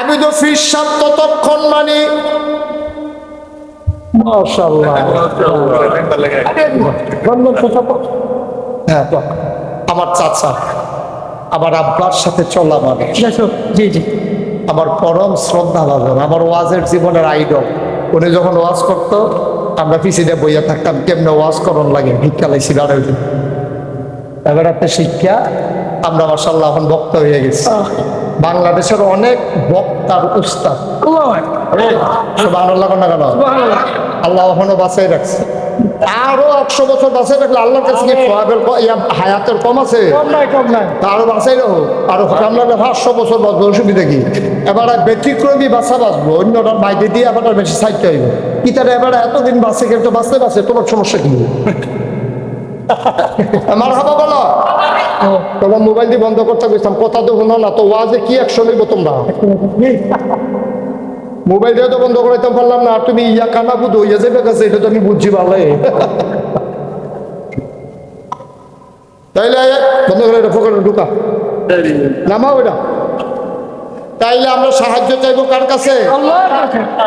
আমি তো ফিরসাদ ততক্ষণ মানে। আমার চাচা আমার আব্বার সাথে চলা মানে। জি জি। আমার পরম শ্রদ্ধা ভাজন আমার ওয়াজের জীবনের আইডল। উনি যখন ওয়াজ করতো আমরা পিছিয়ে বইয়া থাকতাম কেমনে ওয়াজ করন লাগে ভিক্ষা লাইছি গাড়ি এবার একটা শিক্ষা আমরা মাসাল্লাহ এখন বক্তা হয়ে গেছি। বাংলাদেশের অনেক বক্তার উস্তাদ। আল্লাহ এখনও বাঁচাই রাখছে। আরও একশো বছর বাঁচাই রাখলে আল্লাহর কাছে কি হায়াতের কম আছে। আরও বাঁচাই রাখো। আরও আমরা পাঁচশো বছর বাঁচবো অসুবিধা কি? এবার ব্যতিক্রমী বাঁচা বাঁচবো অন্যটা বাইরে দিয়ে আবার বেশি সাইতে হইব কি তারা এবার এতদিন বাঁচে কিন্তু বাঁচতে বাঁচে তোমার সমস্যা কি? আমার হাবা বলো? তোমার মোবাইল দিয়ে বন্ধ করতে গেছিলাম কথা তো শুনো না তো ওয়াজে কি তোমরা? মোবাইল দিয়ে তো বন্ধ করাইতে পারলাম না আর তুমি ইয়া কানা বুধ যাবে কাছে এটা তো আমি বুঝছি ভালো তাইলে বন্ধ করে পকেটে ঢুকা। নামাও এটা। তাইলে আমরা সাহায্য চাইব কার কাছে।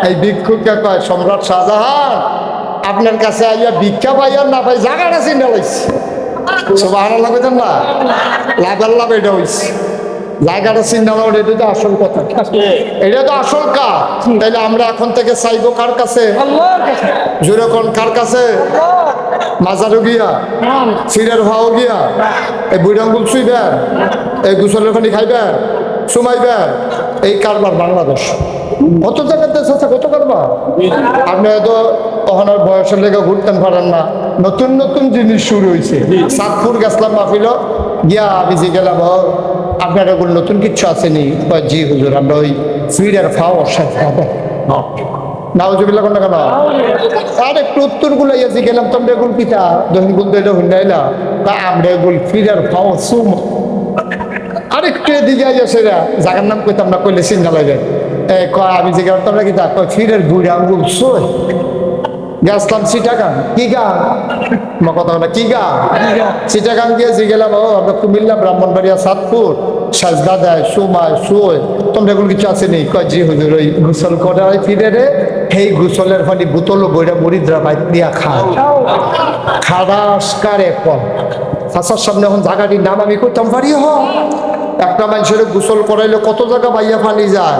এই ভিক্ষুককে কয় সম্রাট শাহজাহান। আপনার কাছে আইয়া ভিক্ষা পাই আর না পাই জায়গাটা চিন্তা লাগবেন না? লাভের লাভ এটা জায়গাটা চিন্তা এটা তো আসল কথা। এটা তো আসল কাজ। তাইলে আমরা এখন থেকে চাইব কার কাছে? জোরে কোন কার কাছে? মাজারও গিয়া সিরের ভাও গিয়া এই বুড়ি আঙ্গুল ছুইবেন এই গুসলের পানি খাইবেন সুমাইবেন এই কারবার বাংলাদেশ। কত দেশ আছে কত কারবার আপনি হয়তো তখন আর বয়সের লেগে ঘুরতেন পারেন না। নতুন নতুন জিনিস শুরু হয়েছে সাতপুর গেছিলাম মাহফিল গিয়া আমি যে গেলাম আপনার এগুলো নতুন কিচ্ছু আসেনি কয়, জি হুজুর আমরা ওই ফিরের ফাও অসাধ্য নাউজুবিল্লাহ কোন কেন? আর একটু উত্তর গেলাম তোমরা এগুল পিতা যখন গুল দিলে হুন্ডাইলা তা আমরা এগুল ফিরার পাও সুম। আরেকটু এদিকে জায়গার নাম কইতাম না কইলে লাগে এ কয় আমি যে গেলাম তোমরা কি তা ফিরের বুড়ি আঙ্গুল সই। গেছলাম চিটাগাং কি গান? আমার কথা বলে কি গান? চিটাগাং গিয়ে যে গেলাম ও আমরা কুমিল্লা ব্রাহ্মণবাড়িয়া সাতপুর সাজদা দেয় সুমায় শুয়ে তোমরা এগুলো কিছু আসেনি কয় জি হুজুর ওই গোসল করে ওই ফিরে রে সেই গোসলের পানি বোতল বইরা মরিদ্রা বাইক দিয়া খায়। খারাস কারে কম? চাষার সামনে এখন জায়গাটির নাম আমি করতাম পারি হ। একটা মানুষের গোসল করাইলে কত জায়গা বাইয়া পানি যায়?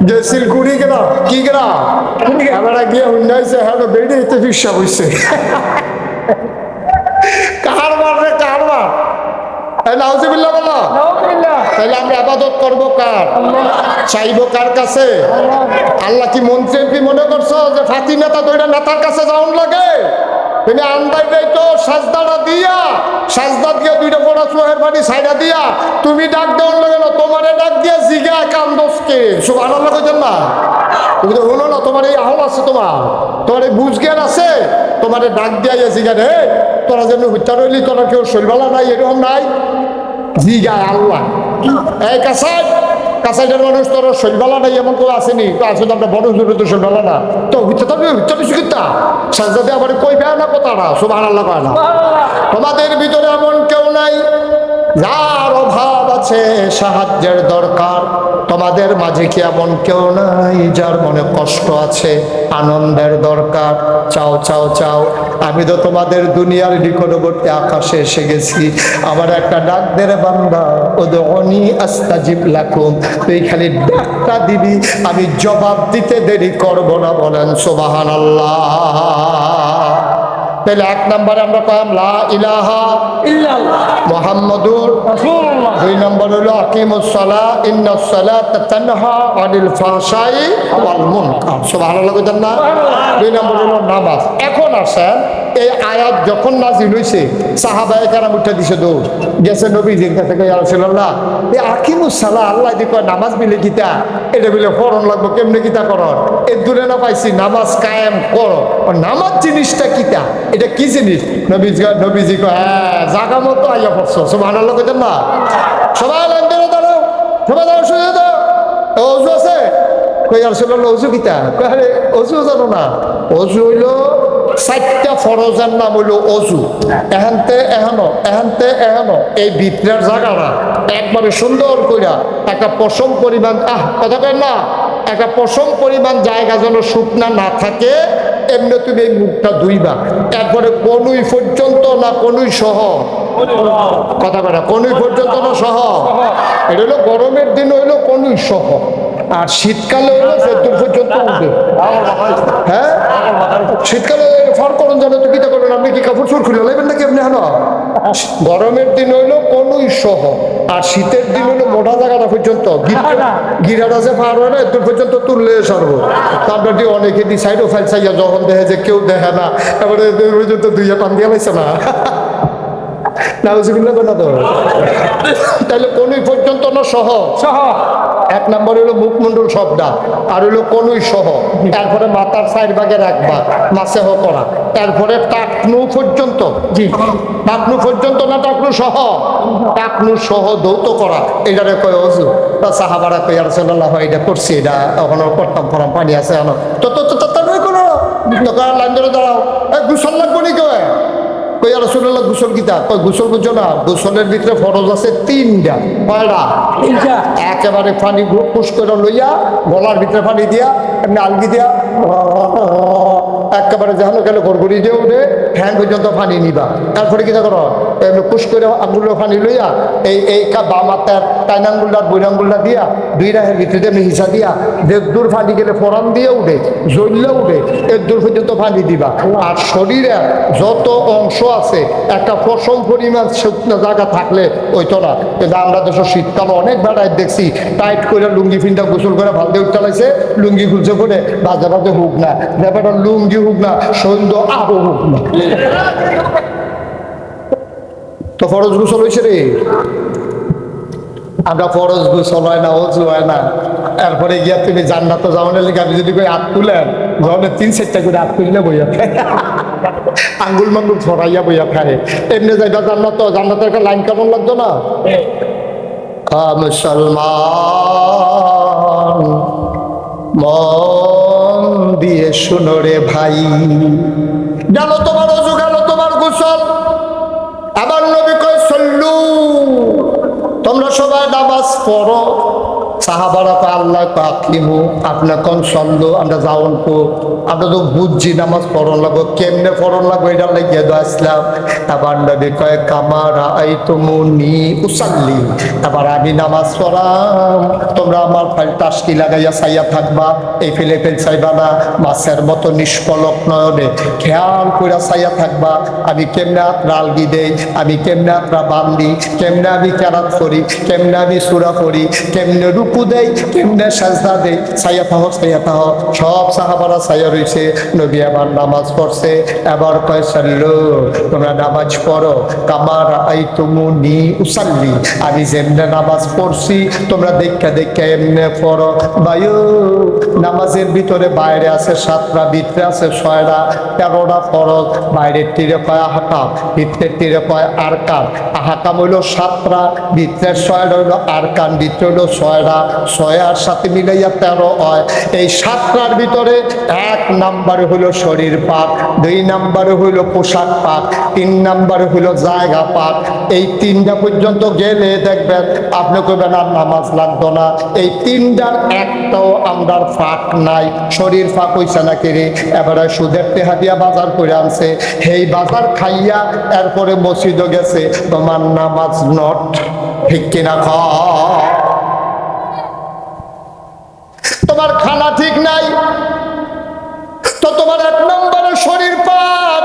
যে সিলকুড়ি গেলা কি গেলা? আমরা গিয়ে হুন্ডাইছে হ্যাঁ বেড়ে এতে ফিসা বইছে কারবার রে কারবার এই নাউজিবিল্লাহ বলো তাহলে আমরা আবাদত করব কার? চাইব কার কাছে? আল্লাহ। কি মন্ত্রী এমপি মনে করছ যে ফাতি নেতা দুইটা নেতার কাছে যাওন লাগে? তুমি আন্দাই দেই তো, সাজদাটা দিয়া সাজদা দিয়ে দুইটা বড় চোহের বাড়ি সাইডা দিয়া, তুমি ডাক দেওয়ার লাগে না তোমারে ডাক দিয়া জিগা কান্দোসকে। সব আনন্দ কইতেন না? তুমি তো হলো না, তোমার এই আহল আছে তোমার। তোমার এই বুঝ জ্ঞান আছে, তোমারে ডাক দিয়া ইয়া জিগা রে তোরা যেন হত্যা রইলি, তোরা কেউ শৈলবালা নাই, এরকম নাই। জিগায় আল্লাহ। এই কাসাই কাসাইটার মানুষ তোর শৈবালা নাই এমন কেউ আসেনি। তো আছে তো আমরা বড় দূরে তো শৈবালা না। তো হচ্ছে থাকবে হচ্ছে বেশি কিতা সাজাতে আবার কই বেয়া না কথাটা সুবাহ আল্লাহ কয় না। তোমাদের ভিতরে এমন কেউ নাই যার অভাব আছে সাহায্যের দরকার। তোমাদের মাঝে কি এমন কেউ নাই যার মনে কষ্ট আছে, আনন্দের দরকার? চাও চাও চাও। আমি তো তোমাদের দুনিয়ার নিকটবর্তী আকাশে এসে গেছি। আমার একটা ডাক দেরে বান্দা ওদনি আস্তাজিব লাকুম। তুই খালি ডাকটা দিবি, আমি জবাব দিতে দেরি করব না বলেন সোবাহান আল্লাহ তাহলে এক নম্বরে আমরা কয়াম লা ইলাহা মোহাম্মদুর দুই নম্বর হলো আকিমুসসালা ইন্নাসসালা তানহা আনিল ফাহশাই ওয়াল মুনকার। সুবহানাল্লাহ কইতেন না? দুই নম্বর হলো নামাজ। এখন আসেন এই আয়াত যখন নাজিল হইছে সাহাবায়ে কারাম উঠে দিছে দৌড়। গেছে নবীজির কাছে কই রাসূলুল্লাহ এই আকিমুস সালাহ আল্লাহ দি কয় নামাজ বিলে কিতা এটা বিলে ফরন লাগবো কেমনে কিতা করর এ দূরে না পাইছি নামাজ কায়েম করো। নামাজ জিনিসটা কিতা এটা কি জিনিস? নবীজি নবীজি হ্যাঁ জাগা মতো আইয়া পড়ছো। সুবহানাল্লাহ কইতেন না। সবাই লাইন ধরে দাঁড়াও, সবাই দাঁড়াও সোজা দাও অজু আছে? কই, আর সেটা অজু কিতা? আরে, অজু জানো না। অজু হইল চারটা ফরজের নাম হইল অজু। এহানতে এহানো এহানতে এহানো। এই ভিতরের জায়গাটা একবারে সুন্দর কইরা একটা পশম পরিমাণ, আহ, কথা না? একটা পশম পরিমাণ জায়গা যেন শুকনা না থাকে এমনি তুমি এই মুখটা ধুইবা। এরপরে কনুই পর্যন্ত না কনুই সহ? কথা বেড়া কনুই পর্যন্ত না সহ? এটা হলো গরমের দিন, হইল কনুই সহ। আর শীতকালে হইল চোদ্দ পর্যন্ত উঠে হ্যাঁ? শীতকালে ফর করুন জানো তো, কিতা করবেন? আপনি কি কাপড় চোর খুলে নেবেন নাকি আপনি হানো? গরমের দিন হইল কনুই সহ। আর শীতের দিন হইল মোটা জায়গাটা পর্যন্ত গিরা- গিরাটা যে পার হয় না এতদূর পর্যন্ত তুললে সারবো। তারপর অনেকে দি ও ফাইল চাইয়া যখন দেখে যে কেউ দেখে না এবারে এত পর্যন্ত দুইয়া টান দিয়ে পাইছে না? কথা তো তাহলে কনুই পর্যন্ত না সহ সহ এক নম্বর হলো মুখমণ্ডল শব্দা আর হলো কনুই সহ তারপরে মাথার সাইড ভাগের এক ভাগ মাসে হো করা তারপরে টাকনু পর্যন্ত জি টাকনু পর্যন্ত না টাকনু সহ টাকনু সহ দৌত করা এটারে কয় অজু তা সাহাবারা কই আর সাল্লাহ এটা করছি এটা ওখানে করতাম ফরাম পানি আছে এনো তো তো তো তো নয় কোনো তো লাইন ধরে দাঁড়াও গুসল লাগবো নি কয় কই রসুল্লাহ গুসল কিতা? কই গোসল বুঝছ না? গোসলের ভিতরে ফরজ আছে তিনটা। কয়টা। একেবারে পানি পুষ করে লইয়া গলার ভিতরে পানি দিয়া এমনি আলগি দিয়া একেবারে যেন গেল গড়গড়ি দিয়ে উঠে ফ্যান পর্যন্ত পানি নিবা। তারপরে কিতা করো? এমনি করে আঙ্গুলের পানি লইয়া এই এই বাম হাতের টাইন আঙ্গুলটার বই আঙ্গুলটা দিয়া দুই রাহের ভিতরে এমনি হিসা দিয়া দেড় দূর পানি গেলে ফোড়ন দিয়ে উঠে জ্বললে উঠে এর দূর পর্যন্ত পানি দিবা। আর শরীরে যত অংশ আছে একটা পশম পরিমাণ শুকনো জায়গা থাকলে ওই তো না। কিন্তু আমরা দেশের শীতকাল অনেক বেড়ায় দেখছি টাইট করে লুঙ্গি ফিনটা গোসল করে ভালো দিয়ে চালাইছে লুঙ্গি খুলছে করে বাজে বাজে হোক না। ব্যাপারটা লুঙ্গি হুক না সন্ধ্যা আরও হোক না। তো ফরজ গোসল হয়েছে রে। আমরা ফরজ গোসল হয় না, অজু হয় না। এরপরে গিয়া তুমি জান্নাত যাওয়ানের লিখে আমি যদি কই তুলেন যখন তিন চারটা করে হাত তুললে বইয়া আঙ্গুল মাঙ্গুল ছড়াইয়া বইয়া খায়। এমনি যাইবা জান্নাত, জান্নাতের একটা লাইন কেমন লাগতো না? মুসলমান, মন দিয়ে শুনো রে ভাই। গেল তোমার অজু, গেল তোমার গোসল। আবার নবী কয় সল্লু। তোমরা সবাই নামাজ পড়ো। সাহাবারা কয় আল্লাহ কয় আকলিমু আপনার কোন সন্দ আমরা যাওন কো। আমরা তো বুঝছি নামাজ পড়ন লাগবো, কেমনে পড়ন লাগবো এটা লাগিয়ে দো আসলাম। তারপর নবী কয় কামারা আই তুমুনি উসাল্লি। তারপর আমি নামাজ পড়াম। তোমরা আমার ফাইল টাস্কি লাগাইয়া চাইয়া থাকবা, এই ফেলে ফেল চাইবা না। মাছের মতো নিষ্কলক নয়নে খেয়াল করে চাইয়া থাকবা। আমি কেমনে আপনার আলগি দেই? আমি কেমনে আপনার বান্ধি কেমনে আমি কেরাত করি? কেমনে আমি সুরা করি কেমনে রুকু দেই, কেমনে সাজদা চাইয়া থাহ থাহ সব সাহাবারা রয়েছে নবী আবার নামাজ পড়ছে। এবার কয় তোমরা নামাজ পড়ো। কামার আই উসাল্লি। আমি যেমনে নামাজ পড়ছি, তোমরা দেখা দেখা এমনে পড়ো। বায়ু নামাজের ভিতরে বাইরে আছে সাতটা, ভিতরে আছে ছয়টা, তেরোটা ফরজ। বাইরের তীরে কয় আহাকাম, ভিতরের তীরে কয় আরকান আহাকাম হইল সাতটা, ভিতরের ছয়টা হইল আরকান ভিতরে হইল ছয়টা। ছয় আর সাথে মিলাইয়া তেরো হয়। এই সাতটার ভিতরে এক নাম্বারে হইল শরীর পাক, দুই হইল পোশাক পাক, তিন হইল জায়গা পাক। এই তিনটা পর্যন্ত গেলে দেখবেন আপনি আর নামাজ লাগতো না। এই তিনটার একটাও আমরার ফাঁক নাই। শরীর ফাঁক হইছে না এবারে সুদের টেহা দিয়া বাজার করে আনছে। সেই বাজার খাইয়া এরপরে মসজিদও গেছে। তোমার নামাজ নট ঠিক কিনা খা তোমার খানা ঠিক নাই, তো তোমার এক নম্বরে শরীর পাপ,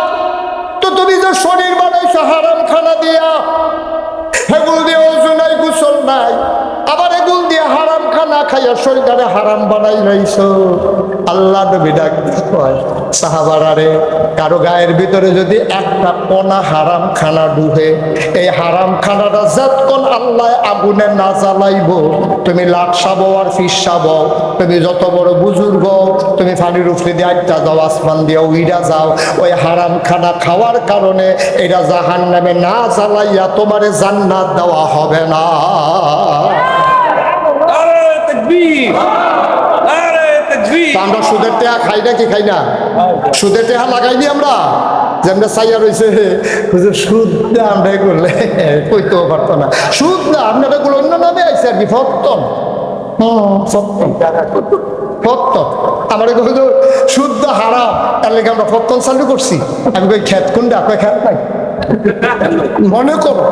তো তুমি যে শরীর বানাইছো হারাম খানা দিয়া এগুল দিয়ে ওজু নাই, গোসল নাই। আবার এগুল দিয়ে হারাম খানা খাইয়া শরীরে হারাম বানাই রইছ। আল্লাহ নবী সাহাবারারে কারও গায়ের ভিতরে যদি একটা কোনা হারাম খানা ডুবে, এই হারাম খানাটা যতক্ষণ আল্লাহ আগুনে না জ্বালাইব, তুমি লাট সাবো আর ফিস সাবো, তুমি যত বড় বুজুর্গ, তুমি পানির উপরে দিয়ে আটটা যাও, আসমান দিয়ে উইরা যাও, ওই হারাম খানা খাওয়ার কারণে এটা জাহান নামে না জ্বালাইয়া তোমারে জান্নাত দেওয়া হবে না। আমরা সুদের টেহা খাই না কি খাই না? সুদের টেহা লাগাইনি আমরা? যে আমরা চাইয়া রয়েছে হুজুর সুদ না আমরা এগুলো কইতেও পারতো না। সুদ না আপনার এগুলো অন্য নামে আইসে আর কি ফত্তন আমার হারাম। তার লেগে আমরা ফত্তন চালু করছি। আমি কই খেত কোনটা খেত নাই। মনে করো।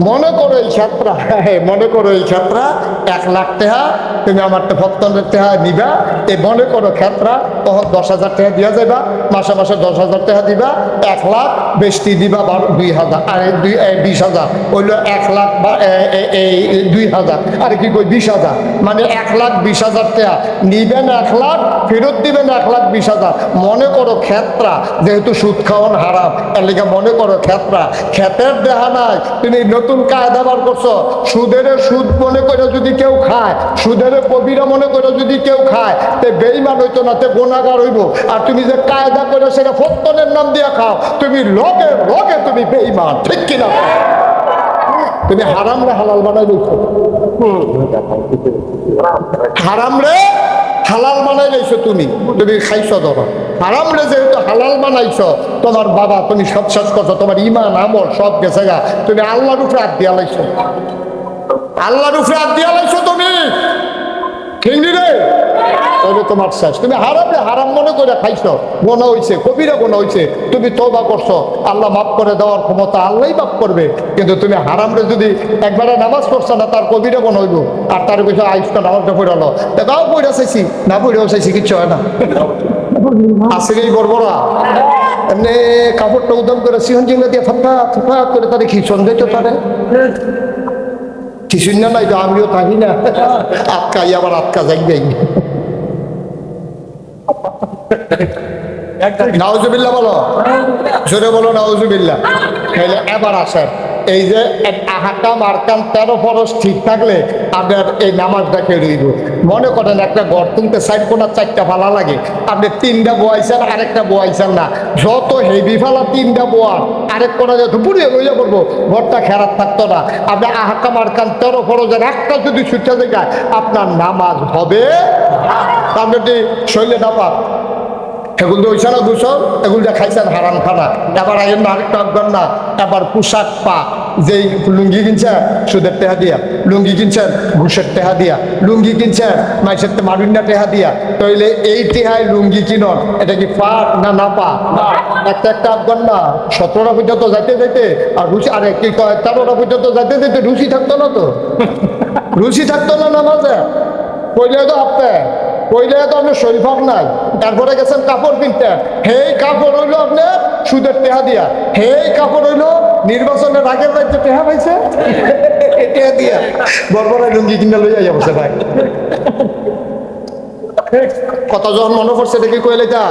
মনে করো এই ছাত্রা হ্যাঁ মনে করো এই ছাত্রা, এক লাখ টাকা তুমি আমার তো ভক্তনের টাকা নিবা। এই মনে করো ক্ষেত্রা, তখন দশ হাজার টাকা দিয়া যাবা মাসে মাসে দশ হাজার টাকা দিবা, এক লাখ বেশি দিবা বারো দুই হাজার, আর দুই বিশ হাজার, হইল এক লাখ বা এ- এ- এই দুই হাজার, আর কি কই বিশ হাজার মানে এক লাখ বিশ হাজার টাকা নিবেন এক লাখ, ফেরত দিবেন এক লাখ বিশ হাজার। মনে করো ক্ষেত্রা, যেহেতু সুদ খাওয়ান হারাম লেগে মনে করো ক্ষেত্রা, ক্ষেতের দেহা নাই তুমি নতুন কায়দা বার করছ। সুদের সুদ মনে করে যদি কেউ খায় সুদের কবিরা মনে করে যদি কেউ খায় তে বেইমান হইতো না তে গোনাগার হইব। আর তুমি যে কায়দা করে সেটা ফত্তনের নাম দিয়ে খাও তুমি লগে লগে তুমি বেইমান ঠিক কিনা? তুমি হারাম রে হালাল বানাই দিচ্ছ হারাম রে? হালাল বানাই লাইছো তুমি তুমি খাইছ ধরো। হারাম রে যেহেতু হালাল বানাইছ, তোমার বাবা তুমি সব শেষ করছ, তোমার ইমান আমল সব গেছে গা। তুমি আল্লাহর উপরে হাত দিয়া লাইছো। আল্লাহর উপরে হাত দিয়া লাইছো তুমি। ঠিক রে? তবে তোমার শেষ। তুমি হারামে হারাম মনে করে খাইছো। গোনা হইছে কবিরা গোনা হইছে। তুমি তবা করছ। আল্লাহ মাফ করে দেওয়ার ক্ষমতা আল্লাহই মাফ করবে। কিন্তু তুমি হারামরে যদি একবারে নামাজ পড়ছো না, তার কবিরা গোনা হইব। আর তার কিছু আইসটা নামাজটা পড়ালো দেখাও পড়া চাইছি না পড়েও চাইছি কিচ্ছু হয় না। আসলে এই বর্বরা। এমনি কাপড়টা উদম করে সিহন জিঙ্গা দিয়ে ফাঁকা ফাঁকা করে তাদের খিচন দিত তারে। কিছুই না নাই তো আমিও থাকি না। আটকাই আবার আটকা যাই যাই নাওজুবিল্লা বলো। জোরে বলো নাওজুবিল্লা তাহলে এবার আসেন। এই যে এক আহাকাম আরকাম তেরো ফরস ঠিক থাকলে আপনার এই নামাজটাকে রইব মনে করেন একটা ঘর তুলতে সাইড কোনার চারটা ফালা লাগে। আপনি তিনটা বোয়াইছেন আরেকটা বোয়াইছেন না। যত হেভি ফালা তিনটা বোয়ার আরেক কোনা যত পুড়িয়ে রইলে পড়ব, ঘরটা খেরাত থাকতো না। আপনি আহাকাম আরকাম তেরো ফরজের একটা যদি ছুটে যায়, আপনার নামাজ হবে। আপনি শৈলে নামাজ। এগুলো হইছে না দূষণ এগুলো যে খাইছেন হারাম খানা। এবার আইন না আরেকটা আফগান না এবার পোশাক পা যেই লুঙ্গি কিনছেন সুদের টেহা দিয়া লুঙ্গি কিনছেন ঘুষের টেহা দিয়া লুঙ্গি কিনছেন মাইসের মারুন্না টেহা দিয়া তাইলে এই টেহায় লুঙ্গি কিনন এটা কি পা না না পা একটা একটা আফগান না সতেরোটা পর্যন্ত যাইতে যাইতে আর রুচি আরে কি কয় তেরোটা পর্যন্ত যাইতে যাইতে রুচি থাকতো না তো? রুচি থাকতো না নামাজে? কইলে তো আপনি কইলে তো আপনি শরীফাব নাই। তারপরে গেছেন কাপড় কিনতে। হেই কাপড় হইল আপনার সুদের টেহা দিয়া। হেই কাপড় হইল নির্বাচনের আগের রাজ্যে টেহা পাইছে? টেহা দিয়া। বরবরাই লুঙ্গি কিনে লইয়া বসে ভাই। কত যখন মনে পড়ছে দেখি কইলে যা